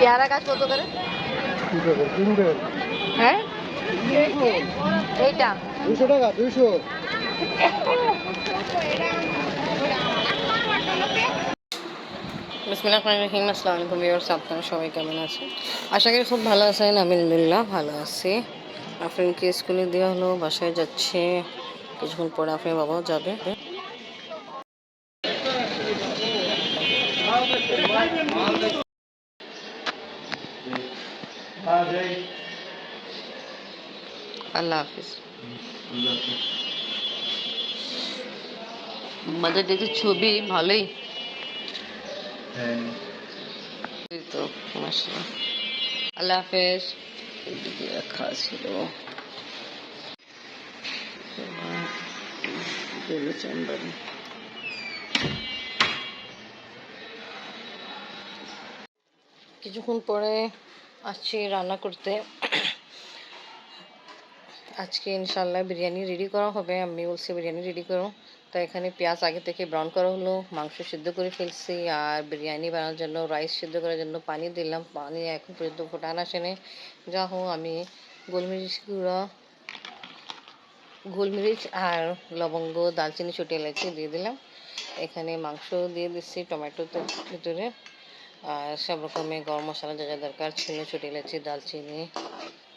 পেয়ারা গাছ কত করে? হ্যাঁ? এইটা। সবাই কেমন আছেন? আশা করি খুব ভালো আছেন, আলহামদুলিল্লাহ ভালো আছি। আফরিনকে স্কুলে দেওয়া হলো, বাসায় যাচ্ছে, কিছুক্ষণ পরে আফরিন বাবাও যাবে। আল্লাহ হাফিজ মাদার ডে ছবি ভালোই এই তো মাশাআল্লাহ আল্লাহ হাফেজ এদিকে রাখা ছিল চেম্বার কিছুক্ষণ পরে আসছি রান্না করতে। আজকে ইনশাল্লাহ বিরিয়ানি রেডি করা হবে। আমি বলছি বিরিয়ানি রেডি করো। তো এখানে পেঁয়াজ আগে থেকে ব্রাউন করা হলো, মাংস সিদ্ধ করে ফেলছি আর বিরিয়ানি বানানোর জন্য রাইস সিদ্ধ করার জন্য পানি দিলাম। পানি এখন পর্যন্ত ফোটান আসেনি। যা হোক, আমি গোলমরিচ গুঁড়া, গোলমরিচ আর লবঙ্গ দালচিনি ছোটো এলাচি দিয়ে দিলাম। এখানে মাংস দিয়ে দিচ্ছি টমেটোতে ভিতরে। আর সব রকমের গরম মশলা যা যা দরকার ছিল, ছোটো এলাচি দালচিনি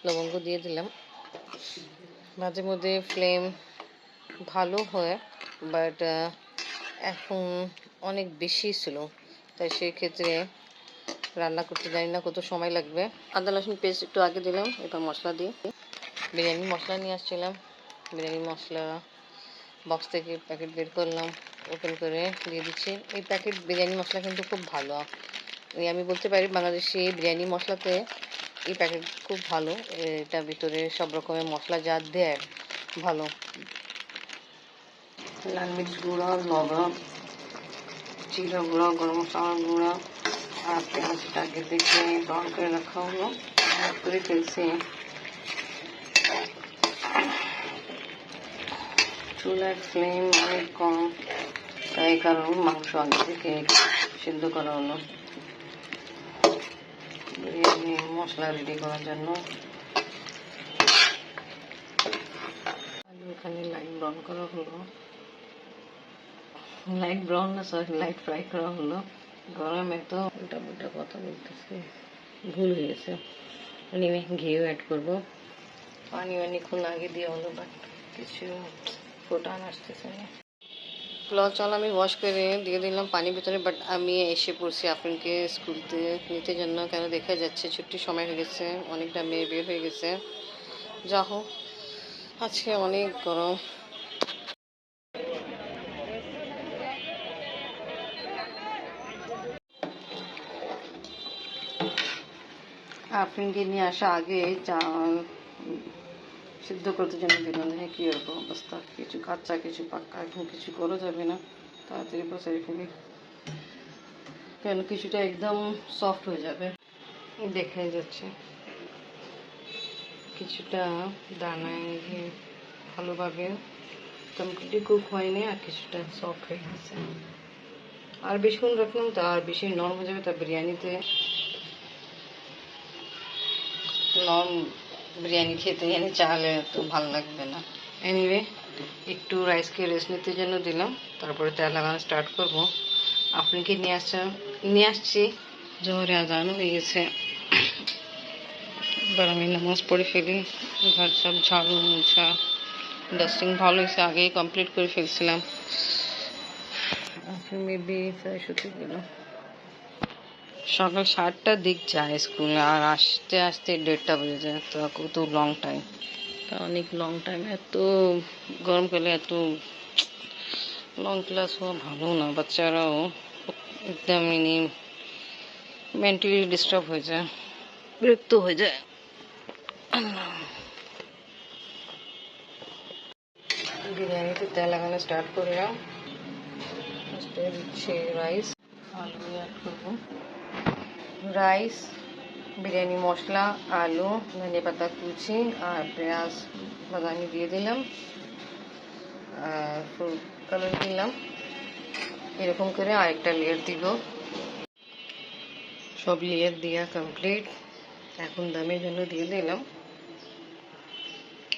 লবঙ্গ দিয়ে দিলাম। মাঝে মধ্যে ফ্লেম ভালো হয়, বাট এখন অনেক বেশি ছিল। তাই সেই ক্ষেত্রে রান্না করতে জানি না কত সময় লাগবে। আদা, রসুন, পেস্ট একটু আগে দিলাম, এবার মশলা দিয়ে বিরিয়ানি মশলা নিয়ে আসছিলাম। বিরিয়ানি মশলা বক্স থেকে প্যাকেট বের করলাম ওপেন করে দিয়ে দিচ্ছি। এই প্যাকেট বিরিয়ানি মশলা কিন্তু খুব ভালো। আমি বলতে পারি বাংলাদেশি বিরিয়ানি মশলাতে এই প্যাকেট খুব ভালো। এটা ভিতরে সব রকমের মশলা যা দেয়, ভালো। লাল মির্চ গুঁড়া, লবণ, জিরা গুঁড়া, গরম মশলা গুঁড়া, আর পেঁয়াজটা আগে থেকে ব্রাউন করে রাখা হলো করে ফেলছি। চুলার ফ্লেম অনেক কম, তাই কারণ মাংস আগে থেকে সিদ্ধ করা হলো বিরিয়ানি মশলা রেডি করার জন্য। এখানে লাইট ব্রাউন করা হলো। লাইট ব্রাউন না সরি লাইট ফ্রাই করা হলো। গরমে তো উল্টা পুল্টা কথা বলতেছে। ভুল হয়ে গেছে নিমে ঘিও অ্যাড করব। পানি অনেকক্ষণ আগে দেওয়া হলো বাট কিছু ফোটান আসতেছে না। পোলাও চাল আমি ওয়াশ করে দিয়ে দিলাম পানির ভিতরে বাট আমি এসে পড়ছি আপনাকে স্কুলতে নিতে জন্য। কেন দেখা যাচ্ছে ছুটির সময় হয়ে গেছে, অনেকটা মেয়ে বের হয়ে গেছে। যা হোক, আজকে অনেক গরম। আফরিনকে নিয়ে আসা আগে চাল সিদ্ধ করতে জন্য দিলাম হ্যাঁ কী এরকম অবস্থা? কিছু কাঁচা, কিছু পাক্কা এখন কিছু করা যাবে না। তাড়াতাড়ি বসাই ফেলি। কেন? কিছুটা একদম সফট হয়ে যাবে। দেখা যাচ্ছে। কিছুটা দানায় ভালোভাবে কমপ্লিটলি কুক হয়নি আর কিছুটা সফট হয়ে গেছে। আর বেশিক্ষণ রাখলাম তো, আর বেশি নরম হয়ে যাবে তা বিরিয়ানিতে। নরম বিরিয়ানি খেতে এনে চালে তো ভালো লাগবে না। এনিওয়ে একটু রাইসকে রেস্ট নিতে জন্য দিলাম, তারপরে তেল লাগানো স্টার্ট করব। আপনি কি নিয়ে আসছেন নিয়ে আসছি? জোহরে আজান হয়ে গেছে। এবার আমি নামাজ পড়ে ফেলি। ঘর সব ঝাড়ু, মোছা ডাস্টিং ভালো হয়েছে, আগেই কমপ্লিট করে ফেলছিলাম। মেবি ফ্রেশ হতে গেলাম সকাল সাতটার দিক যায় স্কুলে আর আসতে আসতে দেড়টা বেজে যায়। তো কত লং টাইম তা অনেক লং টাইম এত গরমকালে এত লং ক্লাস হওয়া ভালো না। বাচ্চারাও একদম মিনি মেন্টালি ডিস্টার্ব হয়ে যায়। বিরক্ত হয়ে যায়। বিরিয়ানিতে তেল লাগানো স্টার্ট করলাম। দিচ্ছি রাইস আলু অ্যাড করব। রাইস বিরিয়ানি মশলা, আলু, ধনে পাতা কুচি আর পেঁয়াজ বাদামি দিয়ে দিলাম। আর কালার দিলাম। এরকম করে আরেকটা লেয়ার দিব। সব লেয়ার দেওয়া কমপ্লিট এখন দামের জন্য দিয়ে দিলাম।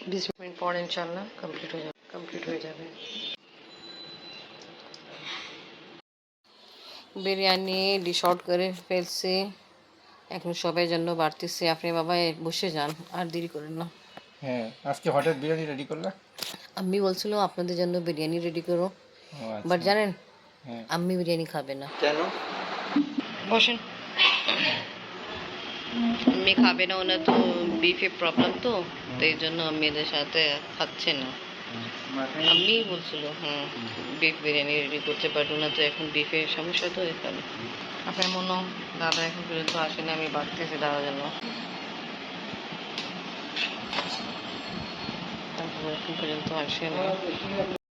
বিশ মিনিট পর ইনশাল্লাহ কমপ্লিট হয়ে যাবে। কমপ্লিট হয়ে যাবে। বিরিয়ানি ডিশ আউট করে ফেলছি। এখন সবাই জন্য বাড়তেছি। আপনি বাবা বসে যান আর দেরি করেন না। হ্যাঁ আজকে হঠাৎ বিরিয়ানি রেডি করলা? আমি বলছিল আপনাদের জন্য বিরিয়ানি রেডি করো। আচ্ছা। বাট জানেন হ্যাঁ। আম্মি বিরিয়ানি খাবে না। কেন? বসেন। আমি খাবে না ওনার তো বিফে প্রবলেম তো। তো এই জন্য মেয়েদের সাথে খাচ্ছে না। আম্মি বলছিল হ্যাঁ বিফ বিরিয়ানি রেডি করতে পারব না তো এখন বিফের সমস্যা তো এখানে। আপনার মনে দাদা এখন পর্যন্ত আসেনি আমি বাড়তেছি দাদা যেন। তারপর এখন পর্যন্ত আসেনি।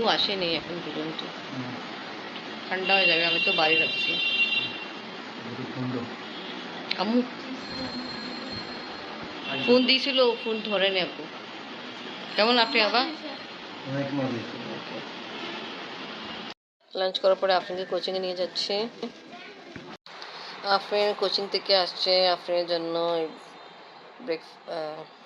আব্বু আসেনি এখন পর্যন্ত। ঠান্ডা হয়ে যাবে আমি তো বাড়ি রাখছি আম্মু। ফোন দিয়েছিল ফোন ধরে নি আপু। কেমন আপনি আবার? লাঞ্চ করার পরে আপনাকে কোচিংয়ে নিয়ে যাচ্ছে। আফরিন কোচিং থেকে আসছে আফরিনের জন্য ব্রেক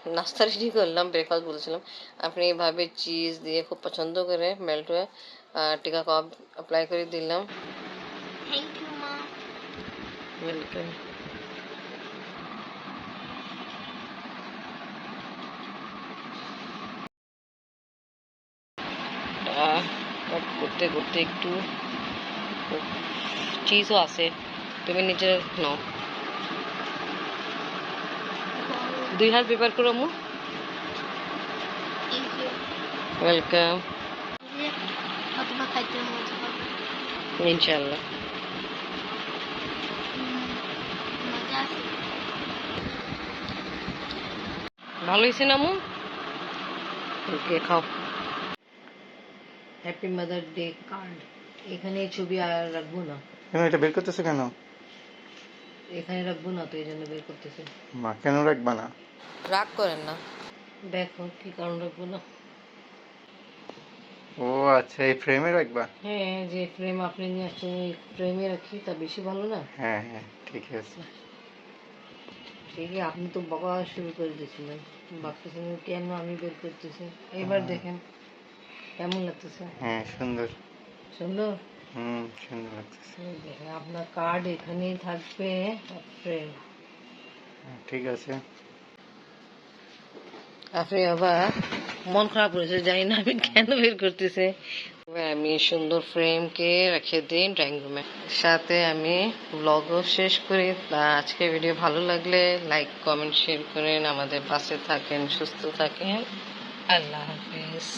নাস্তা রেডি করলাম ব্রেকফাস্ট বলছিলাম আপনি এইভাবে চিজ দিয়ে খুব পছন্দ করে মেল্ট হয়ে আহ, টিকা কাবাব অ্যাপ্লাই করে দিলাম। Thank you, Mom. Welcome cut করতে করতে একটু চিজও আছে। তুমি নিচে নাও। দুই হাত পেপার করো মু ওয়েলকাম ইনশাল্লাহ ভালো হয়েছে না মু ওকে খাও। হ্যাপি মাদার ডে কার্ড এখানে ছবি আর রাখব না। কেন এটা বের করতেছে কেন? এখানে রাখব না তো এই জন্য বের করতেছে। মা কেন রাখবা না? রাগ করেন না। দেখো কি কারণ রাখব না ও আচ্ছা এই ফ্রেমে রাখবা? হ্যাঁ যে ফ্রেম আপনি নিয়ে আসছেন এই ফ্রেমে রাখি তা বেশি ভালো না? হ্যাঁ হ্যাঁ ঠিক আছে। ঠিকই আপনি তো বকা শুরু করে দিয়েছিলেন। ভাবতেছেন কেন আমি বের করতেছি? এবার দেখেন কেমন লাগতেছে? হ্যাঁ সুন্দর। সুন্দর? হুম সুন্দর লাগতেছে। এই দেখেন আপনার কার্ড এখানেই থাকবে ফ্রেম হ্যাঁ, ঠিক আছে। আপনি আবার মন খারাপ করেছে, জানি না আমি কেন বের করতেছে। এবার আমি সুন্দর ফ্রেমকে রেখে দিই ড্রয়িং রুমে সাথে আমি ব্লগও শেষ করি। আজকে ভিডিও ভালো লাগলে লাইক কমেন্ট শেয়ার করেন। আমাদের পাশে থাকেন, সুস্থ থাকেন। আল্লাহ হাফিজ।